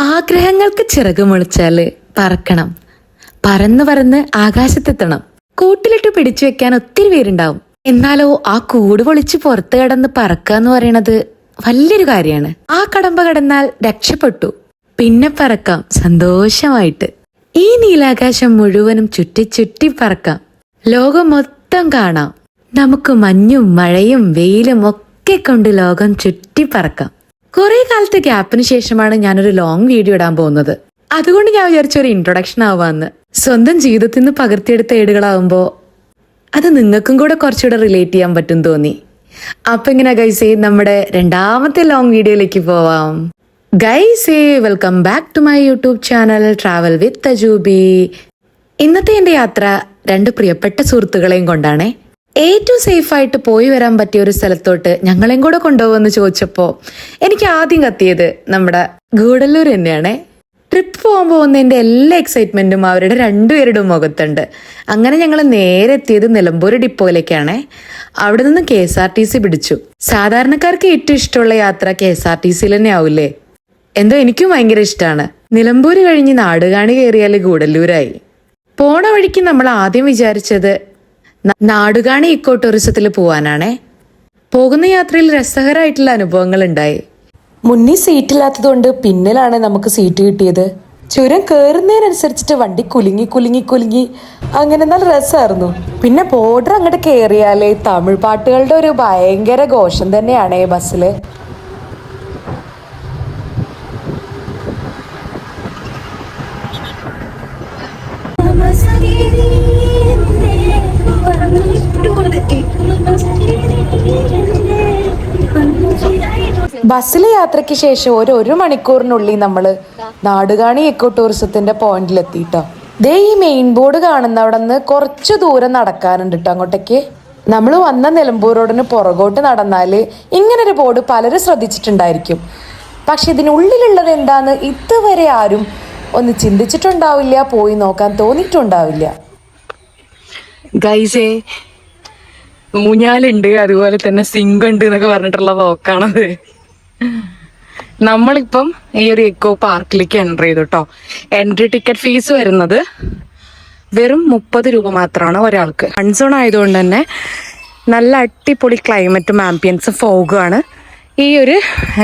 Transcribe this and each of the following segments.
ആഗ്രഹങ്ങൾക്ക് ചിറക് മുളച്ചാൽ പറക്കണം. പറന്ന് പറന്ന് ആകാശത്തെത്തണം. കൂട്ടിലിട്ട് പിടിച്ചു വെക്കാൻ ഒത്തിരി പേരുണ്ടാവും. എന്നാലോ ആ കൂട് പൊളിച്ച് പുറത്ത് കടന്ന് പറക്കുക എന്ന് പറയണത് വലിയൊരു കാര്യമാണ്. ആ കടമ്പ കടന്നാൽ രക്ഷപ്പെട്ടു. പിന്നെ പറക്കാം സന്തോഷമായിട്ട്. ഈ നീലാകാശം മുഴുവനും ചുറ്റി ചുറ്റി പറക്കാം. ലോകം മൊത്തം കാണാം. നമുക്ക് മഞ്ഞും മഴയും വെയിലും ഒക്കെ കൊണ്ട് ലോകം ചുറ്റി പറക്കാം. കുറെ കാലത്തെ ഗ്യാപ്പിന് ശേഷമാണ് ഞാനൊരു ലോങ് വീഡിയോ ഇടാൻ പോകുന്നത്. അതുകൊണ്ട് ഞാൻ വിചാരിച്ച ഒരു ഇൻട്രൊഡക്ഷൻ ആവാന്ന്. സ്വന്തം ജീവിതത്തിൽ നിന്ന് പകർത്തിയെടുത്ത ഏടുകളാവുമ്പോ അത് നിങ്ങൾക്കും കൂടെ കുറച്ചുകൂടെ റിലേറ്റ് ചെയ്യാൻ പറ്റും തോന്നി. അപ്പൊ ഇങ്ങനെ ഗൈസേ നമ്മുടെ രണ്ടാമത്തെ ലോങ് വീഡിയോയിലേക്ക് പോവാം. ഗൈസേ welcome back to my YouTube channel travel with Ajubi ഇന്നത്തെ എന്റെ യാത്ര രണ്ട് പ്രിയപ്പെട്ട സുഹൃത്തുക്കളെയും കൊണ്ടാണേ. ഏറ്റവും സേഫായിട്ട് പോയി വരാൻ പറ്റിയ ഒരു സ്ഥലത്തോട്ട് ഞങ്ങളെയും കൂടെ കൊണ്ടുപോകുമെന്ന് ചോദിച്ചപ്പോൾ എനിക്ക് ആദ്യം കത്തിയത് നമ്മുടെ ഗൂഡല്ലൂർ തന്നെയാണേ. ട്രിപ്പ് പോകാൻ പോകുന്നതിന്റെ എല്ലാ എക്സൈറ്റ്മെന്റും അവരുടെ രണ്ടുപേരുടെ മുഖത്തുണ്ട്. അങ്ങനെ ഞങ്ങൾ നേരെ എത്തിയത് നിലമ്പൂർ ഡിപ്പോയിലേക്കാണ്. അവിടെ നിന്ന് K S R T C പിടിച്ചു. സാധാരണക്കാർക്ക് ഏറ്റവും ഇഷ്ടമുള്ള യാത്ര കെ എസ് ആർ ടി സിയിൽ തന്നെ ആവില്ലേ എന്തോ എനിക്കും ഭയങ്കര ഇഷ്ടമാണ് നിലമ്പൂർ കഴിഞ്ഞ് നാടുകാണി കയറിയാൽ ഗൂഡല്ലൂരായി. പോണ വഴിക്ക് നമ്മൾ ആദ്യം വിചാരിച്ചത് നാടുകാണി ഇക്കോ ടൂറിസത്തിൽ പോവാനാണേ. പോകുന്ന യാത്രയിൽ രസകരമായിട്ടുള്ള അനുഭവങ്ങൾ ഉണ്ടായി മുന്നിൽ സീറ്റില്ലാത്തതുകൊണ്ട് പിന്നിലാണ് നമുക്ക് സീറ്റ് കിട്ടിയത്. ചുരം കയറുന്നതിനനുസരിച്ചിട്ട് വണ്ടി കുലുങ്ങി കുലുങ്ങി കുലുങ്ങി അങ്ങനെ നല്ല രസമായിരുന്നു പിന്നെ ബോർഡർ അങ്ങോട്ട് കയറിയാലേ തമിഴ് പാട്ടുകളുടെ ഒരു ഭയങ്കര ഘോഷം തന്നെയാണ് തന്നെയാണേ ബസ്സിൽ ബസ്സിലെ യാത്രയ്ക്ക് ശേഷം ഒരു ഒരു മണിക്കൂറിനുള്ളിൽ നമ്മൾ നാടുകാണി എക്കോ ടൂറിസത്തിന്റെ എത്തിട്ടോ ദേ ഈ മെയിൻ ബോർഡ് കാണുന്ന അവിടെ നിന്ന് കുറച്ച് ദൂരം നടക്കാനുണ്ട് കേട്ടോ അങ്ങോട്ടേക്ക്. നമ്മൾ വന്ന നിലമ്പൂർ റോഡിന് പുറകോട്ട് നടന്നാൽ ഇങ്ങനൊരു ബോർഡ് പലരും ശ്രദ്ധിച്ചിട്ടുണ്ടായിരിക്കും. പക്ഷെ ഇതിനുള്ളിലുള്ളത് എന്താന്ന് ഇതുവരെ ആരും ഒന്ന് ചിന്തിച്ചിട്ടുണ്ടാവില്ല പോയി നോക്കാൻ തോന്നിയിട്ടുണ്ടാവില്ല. ഗൈസേ ഊഞ്ഞാലുണ്ട് അതുപോലെ തന്നെ സിങ്ക് ഉണ്ട് എന്നൊക്കെ പറഞ്ഞിട്ടുള്ള പോക്കാണത് നമ്മളിപ്പം ഈ ഒരു എക്കോ പാർക്കിലേക്ക് എൻട്രി ചെയ്തു കേട്ടോ എൻട്രി ടിക്കറ്റ് ഫീസ് വരുന്നത് വെറും മുപ്പത് രൂപ മാത്രമാണ് ഒരാൾക്ക്. കൺസോൺ ആയതുകൊണ്ട് തന്നെ നല്ല അടിപൊളി ക്ലൈമറ്റും ആംബിയൻസും ഫോഗുമാണ് ഈ ഒരു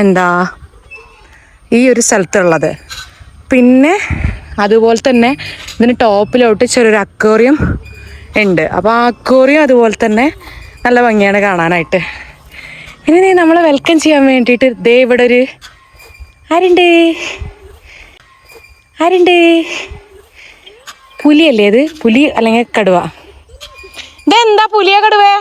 എന്താ ഈ ഒരു സ്ഥലത്തുള്ളത്. പിന്നെ അതുപോലെ തന്നെ ഇതിന് ടോപ്പിലോട്ട് ചെറിയൊരു അക്വേറിയം ഉണ്ട്. അപ്പോൾ ആ അക്വേറിയം അതുപോലെ തന്നെ നല്ല ഭംഗിയാണ് കാണാനായിട്ട്. ഇനി നീ നമ്മളെ വെൽക്കം ചെയ്യാൻ വേണ്ടിയിട്ട് ദേ ഇവിടെ ഒരു ആരുണ്ട്? ആരുണ്ട്? പുലിയല്ലേ ഇത്? പുലി അല്ലെങ്കിൽ കടുവ? ഇതെന്താ പുലിയ കടുവേ?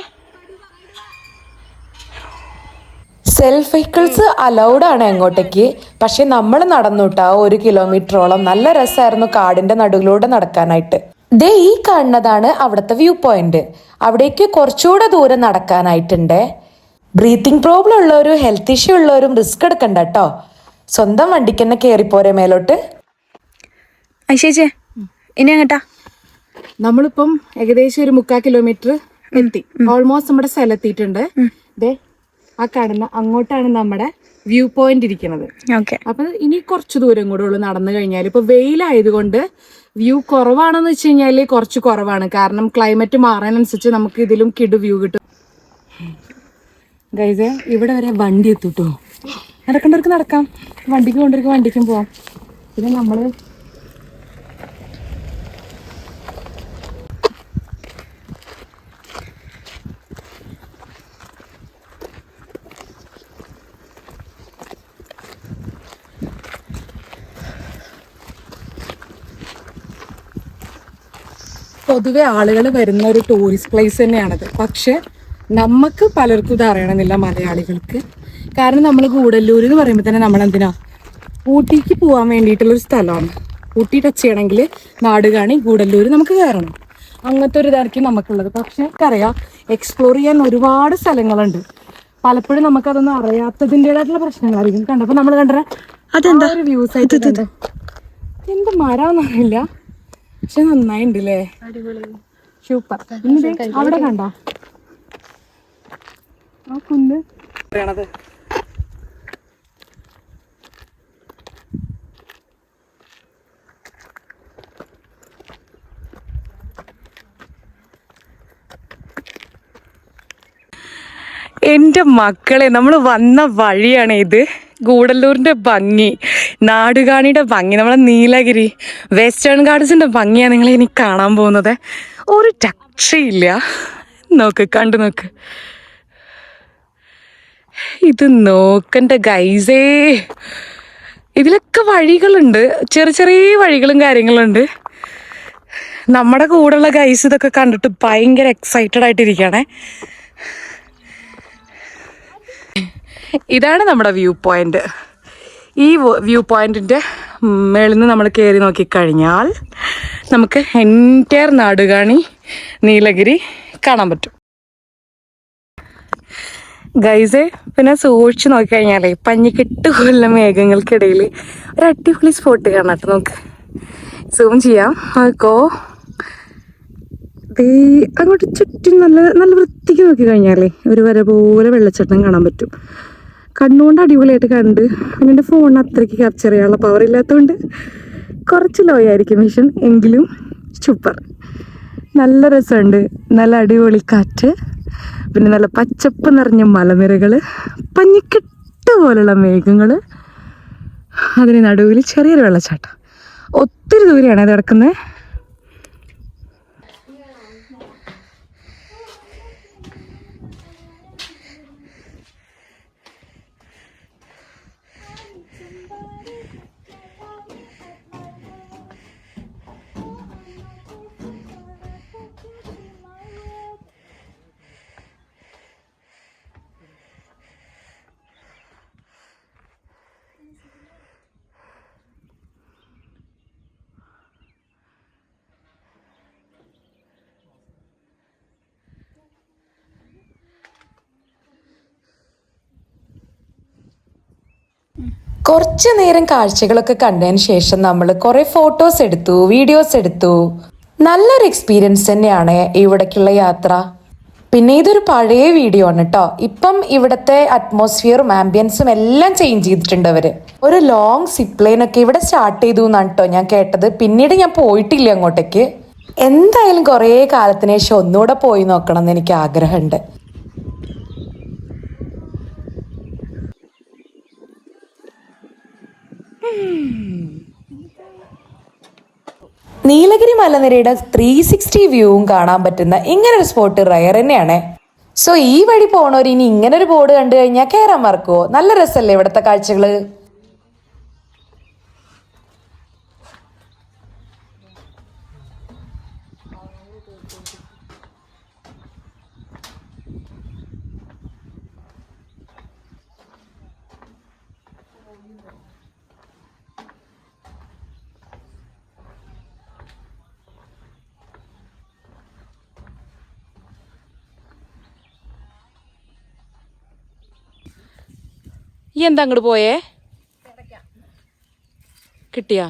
സെൽഫ് വെഹിക്കിൾസ് അലൗഡ് ആണ് അങ്ങോട്ടേക്ക്. പക്ഷെ നമ്മൾ നടന്നുട്ടാ ഒരു കിലോമീറ്ററോളം നല്ല രസമായിരുന്നു കാടിന്റെ നടുവിലൂടെ നടക്കാനായിട്ട്. ദേ ഈ കാണുന്നതാണ് അവിടുത്തെ വ്യൂ പോയിന്റ് അവിടേക്ക് കുറച്ചുകൂടെ ദൂരം നടക്കാനായിട്ടുണ്ട്. ബ്രീത്തിങ് പ്രോബ്ലം ഉള്ളവരും ഹെൽത്ത് ഇഷ്യൂ ഉള്ളവരും റിസ്ക് എടുക്കണ്ട കേട്ടോ സ്വന്തം വണ്ടിക്ക് തന്നെ കയറിപ്പോരെ മേലോട്ട്. ഐശേച്ചേ ഇനി അങ്ങട്ടാ നമ്മളിപ്പം ഏകദേശം ഒരു മുക്കാൽ കിലോമീറ്റർ എത്തി. ഓൾമോസ്റ്റ് നമ്മുടെ സ്ഥലത്തിയിട്ടുണ്ട് ദേ ആ കാണുന്ന അങ്ങോട്ടാണ് നമ്മുടെ വ്യൂ പോയിന്റ് ഇരിക്കുന്നത്. ഓക്കെ. അപ്പൊ ഇനി കുറച്ച് ദൂരം കൂടെ ഉള്ളു നടന്നു കഴിഞ്ഞാൽ ഇപ്പൊ വെയിലായതുകൊണ്ട് വ്യൂ കുറവാണെന്ന് വെച്ച് കഴിഞ്ഞാൽ കുറച്ച് കുറവാണ്. കാരണം ക്ലൈമറ്റ് മാറാനനുസരിച്ച് നമുക്ക് ഇതിലും കിടു വ്യൂ കിട്ടും. ഗൈസ് ഇവിടെ വരെ വണ്ടി എത്തൂട്ടോ. നടക്കേണ്ടവർക്ക് നടക്കാം. വണ്ടിക്ക് കൊണ്ടിരിക്കും വണ്ടിക്കും പോവാം. പിന്നെ നമ്മൾ പൊതുവെ ആളുകൾ വരുന്ന ഒരു ടൂറിസ്റ്റ് പ്ലേസ് തന്നെയാണത്. പക്ഷെ നമുക്ക് പലർക്കും ഇത് അറിയണമെന്നില്ല മലയാളികൾക്ക്. കാരണം നമ്മൾ ഗൂഡല്ലൂർ എന്ന് പറയുമ്പോൾ തന്നെ നമ്മൾ എന്തിനാ ഊട്ടിക്ക് പോകാൻ വേണ്ടിയിട്ടുള്ളൊരു സ്ഥലമാണ്. ഊട്ടി ടച്ച് ചെയ്യണമെങ്കിൽ നാടുകാണി ഗൂഡല്ലൂർ നമുക്ക് കയറണം. അങ്ങനത്തെ ഒരു ഇതായിരിക്കും നമുക്കുള്ളത്. പക്ഷേ നമുക്കറിയാം എക്സ്പ്ലോർ ചെയ്യാൻ ഒരുപാട് സ്ഥലങ്ങളുണ്ട്. പലപ്പോഴും നമുക്കതൊന്നും അറിയാത്തതിന്റെതായിട്ടുള്ള പ്രശ്നങ്ങളായിരിക്കും. കണ്ടപ്പോൾ നമ്മൾ കണ്ടത് അതെന്താ? ഒരു വ്യൂസ് ആയിട്ട്? എന്ത് മരാന്നറിയില്ല. പക്ഷെ നന്നായിണ്ട് അല്ലേ സൂപ്പർ അവിടെ കണ്ടോ? ആ കുന്ന് പറയണത്. എന്റെ മക്കളെ നമ്മൾ വന്ന വഴിയാണ് ഇത്. ഗൂഡല്ലൂരിന്റെ ഭംഗി നാടുകാണിയുടെ ഭംഗി നമ്മളെ നീലഗിരി വെസ്റ്റേൺ ഗാർഡൻസിന്റെ ഭംഗിയാണ് നിങ്ങളെ ഇനി കാണാൻ പോകുന്നത്. ഒരു രക്ഷയില്ല നോക്ക് കണ്ടു നോക്ക്. ഇത് നോക്കണ്ട ഗൈസേ. ഇതിലൊക്കെ വഴികളുണ്ട്. ചെറിയ ചെറിയ വഴികളും കാര്യങ്ങളുണ്ട്. നമ്മുടെ കൂടെയുള്ള ഗൈസ് ഇതൊക്കെ കണ്ടിട്ട് ഭയങ്കര എക്സൈറ്റഡ് ആയിട്ടിരിക്കുകയാണേ. ഇതാണ് നമ്മുടെ വ്യൂ പോയിന്റ്. ഈ വ്യൂ പോയിന്റിന്റെ മേളിൽ നിന്ന് നമ്മൾ കയറി നോക്കിക്കഴിഞ്ഞാൽ നമുക്ക് എന്റയർ നാടുകാണി നീലഗിരി കാണാൻ പറ്റും. ഗൈസെ പിന്നെ സൂക്ഷിച്ച് നോക്കിക്കഴിഞ്ഞാലേ പഞ്ഞിക്കെട്ട് കൊല്ലം മേഘങ്ങൾക്കിടയിൽ ഒരു അടിപൊളി സ്പോട്ട് കാണാം നമുക്ക്. സൂം ചെയ്യാം. നോക്കോ. ദേ അങ്ങോട്ട് ചുറ്റും നല്ല നല്ല വൃത്തിക്ക് നോക്കി കഴിഞ്ഞാലേ ഒരു വര പോലെ വെള്ളച്ചാട്ടം കാണാൻ പറ്റും. കണ്ണുകൊണ്ട് അടിപൊളിയായിട്ട് കണ്ട് പിന്നെ എന്റെ ഫോണിന് അത്രയ്ക്ക് ക്യാപ്ചർ ചെയ്യാനുള്ള പവർ ഇല്ലാത്തതുകൊണ്ട് കുറച്ച് ലോ ആയിരിക്കും മിഷൻ എങ്കിലും സൂപ്പർ നല്ല രസമുണ്ട്. നല്ല അടിപൊളി കാറ്റ്. പിന്നെ നല്ല പച്ചപ്പ് നിറഞ്ഞ മലനിരകൾ പഞ്ഞിക്കെട്ട് പോലുള്ള മേഘങ്ങൾ. അതിന് നടുവിൽ ചെറിയൊരു വെള്ളച്ചാട്ടം. ഒത്തിരി ദൂരെയാണ് അത് കിടക്കുന്നത്. കുറച്ചു നേരം കാഴ്ചകളൊക്കെ കണ്ടതിന് ശേഷം നമ്മൾ കുറെ ഫോട്ടോസ് എടുത്തു വീഡിയോസ് എടുത്തു. നല്ലൊരു എക്സ്പീരിയൻസ് തന്നെയാണ് ഇവിടേക്കുള്ള യാത്ര. പിന്നെ ഇതൊരു പഴയ വീഡിയോ ആണ് കേട്ടോ ഇപ്പം ഇവിടുത്തെ അറ്റ്മോസ്ഫിയറും ആംബിയൻസും എല്ലാം ചേഞ്ച് ചെയ്തിട്ടുണ്ട് അവർ. ഒരു ലോങ് സിപ്ലൈൻ ഒക്കെ ഇവിടെ സ്റ്റാർട്ട് ചെയ്തു എന്നാണ് കേട്ടോ ഞാൻ കേട്ടത്. പിന്നീട് ഞാൻ പോയിട്ടില്ല അങ്ങോട്ടേക്ക്. എന്തായാലും കുറേ കാലത്തിന് ശേഷം ഒന്നുകൂടെ പോയി നോക്കണം എന്ന് എനിക്ക് ആഗ്രഹമുണ്ട്. നീലഗിരി മലനിരയുടെ ത്രീ സിക്സ്റ്റി വ്യൂവും കാണാൻ പറ്റുന്ന ഇങ്ങനൊരു സ്പോട്ട് റയർ തന്നെയാണ്. സോ ഈ വഴി പോണവർ ഇനി ഇങ്ങനൊരു ബോർഡ് കണ്ടു കഴിഞ്ഞാൽ കയറാൻ മറക്കുവോ? നല്ല രസമല്ലേ ഇവിടുത്തെ കാഴ്ചകൾ? ഈ എന്താ അങ്ങോട്ട് പോയേ? കിട്ടിയാ?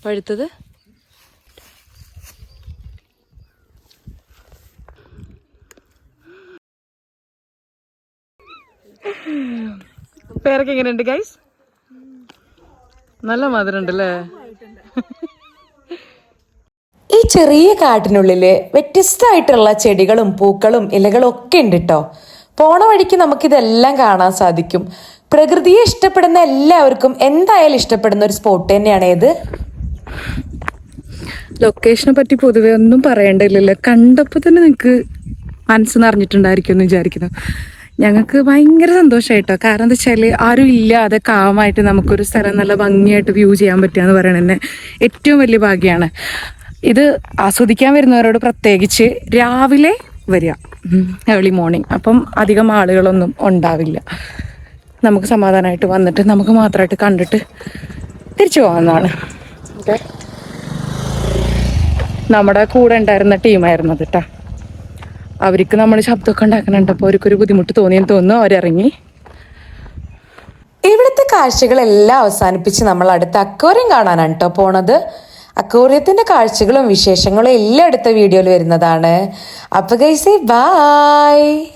പഴുത്തത്? പേരൊക്കെ എങ്ങനെയുണ്ട് ഗൈസ് നല്ല മധുരം ഉണ്ടല്ലേ ഈ ചെറിയ കാട്ടിനുള്ളിൽ വ്യത്യസ്തമായിട്ടുള്ള ചെടികളും പൂക്കളും ഇലകളും ഒക്കെ ഉണ്ട് കേട്ടോ പോണ വഴിക്ക് നമുക്കിതെല്ലാം കാണാൻ സാധിക്കും. പ്രകൃതിയെ ഇഷ്ടപ്പെടുന്ന എല്ലാവർക്കും എന്തായാലും ഇഷ്ടപ്പെടുന്ന ഒരു സ്പോട്ട് തന്നെയാണ് ഏത്? ലൊക്കേഷനെ പറ്റി പൊതുവെ ഒന്നും പറയേണ്ടല്ലോ കണ്ടപ്പോൾ തന്നെ നിങ്ങൾക്ക് മനസ്സ് നിറഞ്ഞിട്ടുണ്ടായിരിക്കും എന്ന് വിചാരിക്കുന്നു. ഞങ്ങൾക്ക് ഭയങ്കര സന്തോഷമായിട്ടോ കാരണം എന്താ വെച്ചാൽ ആരും ഇല്ലാതെ കാമായിട്ട് നമുക്കൊരു സ്ഥലം നല്ല ഭംഗിയായിട്ട് വ്യൂ ചെയ്യാൻ പറ്റുക എന്ന് പറയുന്നത് തന്നെ ഏറ്റവും വലിയ ഭാഗ്യമാണ് ഇത് ആസ്വദിക്കാൻ വരുന്നവരോട് പ്രത്യേകിച്ച് രാവിലെ വരിക. ഏർലി മോർണിംഗ് അപ്പം അധികം ആളുകളൊന്നും ഉണ്ടാവില്ല. നമുക്ക് സമാധാനമായിട്ട് വന്നിട്ട് നമുക്ക് മാത്രമായിട്ട് കണ്ടിട്ട് തിരിച്ചു പോകാവുന്നതാണ്. ഓക്കെ നമ്മുടെ കൂടെ ഉണ്ടായിരുന്ന ടീമായിരുന്നു കേട്ടോ അവർക്ക് നമ്മൾ ശബ്ദമൊക്കെ ഉണ്ടാക്കുന്നുണ്ട്. അപ്പോൾ അവർക്കൊരു ബുദ്ധിമുട്ട് തോന്നിയെന്ന് തോന്നുന്നു. അവരിറങ്ങി ഇവിടുത്തെ കാഴ്ചകളെല്ലാം അവസാനിപ്പിച്ച് നമ്മൾ അടുത്ത അക്വരം കാണാനാണ് കേട്ടോ പോണത്. അക്വേറിയത്തിന്റെ കാഴ്ചകളും വിശേഷങ്ങളും എല്ലാം അടുത്ത വീഡിയോയിൽ വരുന്നതാണ്. അപ്പൊ ഗൈസേ ബായ്